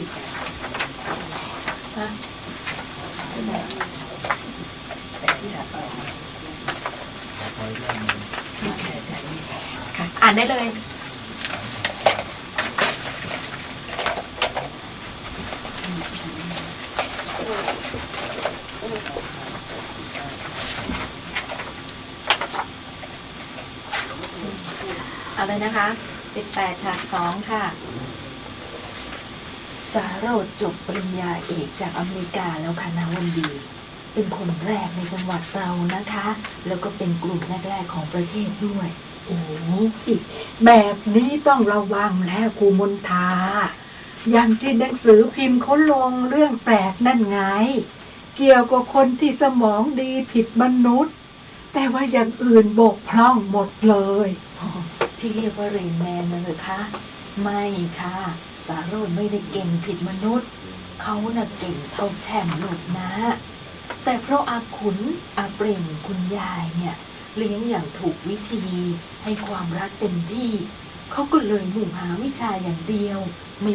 สิบแปดฮะแปดฉากสองใช่ใช่ค่ะอ่านได้เลยเอาเลยนะคะ 18ฉาก2ค่ะ สาโรดจบปริญญาเอกจากอเมริกาแล้วค่ะนาวันดี เป็นคนแรกในจังหวัดเรานะคะ แล้วก็เป็นกลุ่มแรกๆของประเทศด้วย โอ้ยแบบนี้ต้องระวังแล้วครูมนทา อย่างที่หนังสือพิมพ์เขาลงเรื่องแปลกนั่นไง เกี่ยวกับคนที่สมองดีผิดมนุษย์ แต่ว่าอย่างอื่นบกพร่องหมดเลย ที่เรียกว่าเรนแมนนะเหรือคะ ไม่ค่ะ สาโรดไม่ได้เก่งผิดมนุษย์ เขาน่ะเก่งเท่าแช่มลูกนะ แต่เพราะอาขุนอาเปร่งคุณยายเนี่ย เลี้ยงอย่างถูกวิธีให้ความรักเต็มที่ เขาก็เลยมุ่งหาวิชาอย่างเดียวไม่